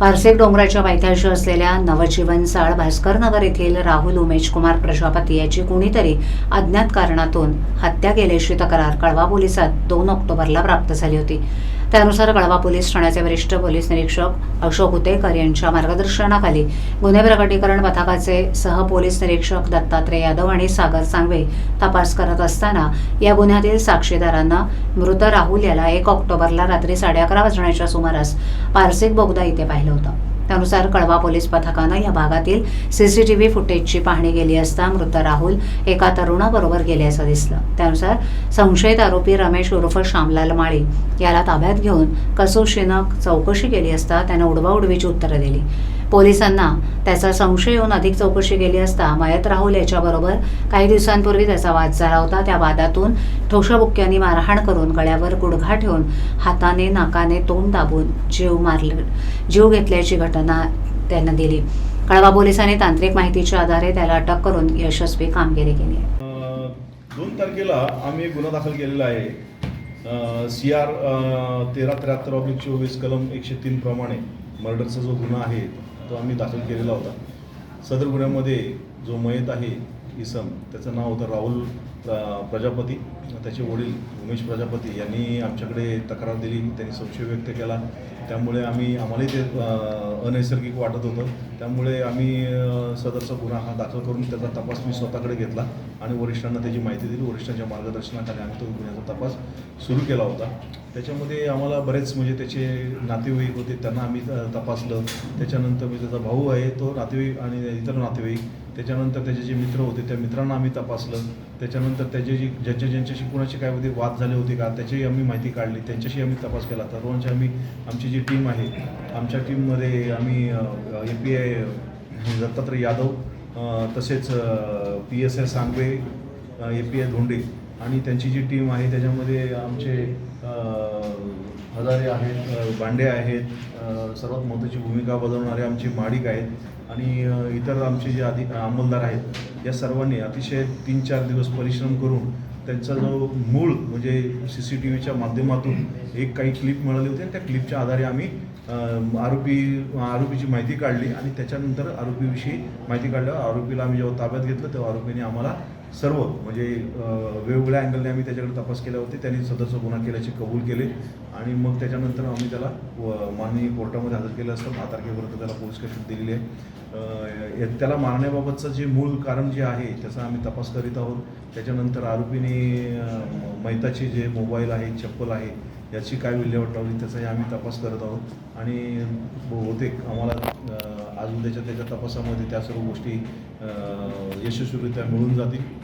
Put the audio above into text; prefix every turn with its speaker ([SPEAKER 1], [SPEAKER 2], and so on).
[SPEAKER 1] Parsec डोंगराच्या पायथ्याशी असलेल्या नवजीवन भास्कर भास्करनगर येथील राहुल उमेश कुमार प्रजापती याची कुणीतरी अज्ञात कारणातून हत्या केल्याची तक्रार कळवा पोलिसात दोन ऑक्टोबरला प्राप्त झाली होती. त्यानुसार कळवा पोलीस ठाण्याचे वरिष्ठ पोलीस निरीक्षक अशोक उतेकर यांच्या मार्गदर्शनाखाली गुन्हे प्रकटीकरण पथकाचे सह पोलीस निरीक्षक दत्तात्रय यादव आणि सागर सांगवे तपास करत असताना या गुन्ह्यातील साक्षीदारांना मृत राहुल याला एक ऑक्टोबरला रात्री साडे अकरा वाजण्याच्या सुमारास पारसिक बोगदा इथे पाहिलं होतं. त्यानुसार कळवा पोलीस पथकानं या भागातील सीसीटीव्ही फुटेजची पाहणी केली असता मृत राहुल एका तरुणाबरोबर गेल्याचं दिसलं. त्यानुसार संशयित आरोपी रमेश उर्फ श्यामलाल माळी याला ताब्यात घेऊन कसोशीनं चौकशी केली असता त्यानं उडवाउडवीची उत्तरं दिली. पोलिसांना त्याचा संशय येऊन अधिक चौकशी केली असता मयत राहुल याच्याबरोबर काही दिवसांपूर्वी त्याचा वाद झाला होता. त्या वादातून ठोशाबुक्क्यांनी मारहाण करून गळ्यावर गुडघा ठेवून हाताने नाकाने तोंड दाबून जीव मारले जीव घेतल्याची घटना त्यानं दिली. कळवा पोलिसांनी तांत्रिक माहितीच्या आधारे त्याला अटक करून यशस्वी कामगिरी केली. आहे
[SPEAKER 2] दोन तारखेला आम्ही गुन्हा दाखल केलेला आहे. सी आर तेरा त्र्याहत्तर ऑब्लिक चोवीस कलम एकशे तीन प्रमाणे मर्डरचा जो गुन्हा आहे तो आम्ही दाखल केलेला होता. सदर गुन्ह्यामध्ये जो मयत आहे इसम त्याचं नाव होतं राहुल प्रजापती. त्याचे वडील उमेश प्रजापती यांनी आमच्याकडे तक्रार दिली त्यांनी संशय व्यक्त केला. त्यामुळे आम्ही आम्हालाही ते अनैसर्गिक वाटत होतं. त्यामुळे आम्ही सदरचा गुन्हा हा दाखल करून त्याचा तपास मी स्वतःकडे घेतला आणि वरिष्ठांना त्याची माहिती दिली. वरिष्ठांच्या मार्गदर्शनाखाली आम्ही तो गुन्ह्याचा तपास सुरू केला होता. त्याच्यामध्ये आम्हाला बरेच म्हणजे त्याचे नातेवाईक होते त्यांना आम्ही तपासलं. त्याच्यानंतर मी त्याचा भाऊ आहे तो नातेवाईक आणि इतर नातेवाईक. त्याच्यानंतर त्याचे जे मित्र होते त्या मित्रांना आम्ही तपासलं. त्याच्यानंतर त्याचे जी ज्यांच्या ज्यांच्याशी कुणाशी काय होते वाद झाले होते का त्याचीही आम्ही माहिती काढली. त्यांच्याशी आम्ही तपास केला. सर्वांची आम्ही आमची जी टीम आहे आमच्या टीममध्ये आम्ही A P I Dattatray Yadav तसेच P S I Sangave A P I Dhonde आणि त्यांची जी टीम आहे त्याच्यामध्ये आमचे हजारे आहेत बांडे आहेत सर्वात महत्त्वाची भूमिका बजावणारे आमचे माडिक आहेत आणि इतर आमचे जे आधी अंमलदार आहेत या सर्वांनी अतिशय तीन चार दिवस परिश्रम करून त्यांचा जो मूळ म्हणजे सी सी टी व्हीच्या माध्यमातून एक काही क्लिप मिळाली होती आणि त्या क्लिपच्या आधारे आम्ही आरोपी आरोपीची माहिती काढली आणि त्याच्यानंतर आरोपीविषयी माहिती काढल्यावर आरोपीला आम्ही जेव्हा ताब्यात घेतलं तेव्हा आरोपीने आम्हाला सर्व म्हणजे वेगवेगळ्या अँगलने आम्ही त्याच्याकडे तपास केले होते. त्यांनी सदरचा गुन्हा केल्याचे कबूल केले. आणि मग त्याच्यानंतर आम्ही त्याला व- माननीय कोर्टामध्ये हजर केलं असतं. दहा तारखेपर्यंत त्याला पोलीस कस्टडी दिलेली आहे. या- त्याला मारण्याबाबतचं जे मूळ कारण जे आहे त्याचा आम्ही तपास करीत आहोत. त्याच्यानंतर आरोपीने मैताचे जे मोबाईल आहे चप्पल आहे याची काय विल्हेवाट लावली त्याचाही आम्ही तपास करत आहोत. आणि बहुतेक आम्हाला त्याच्या त्याच्या तपासामध्ये त्या सर्व गोष्टी यशस्वीरित्या मिळून जातील.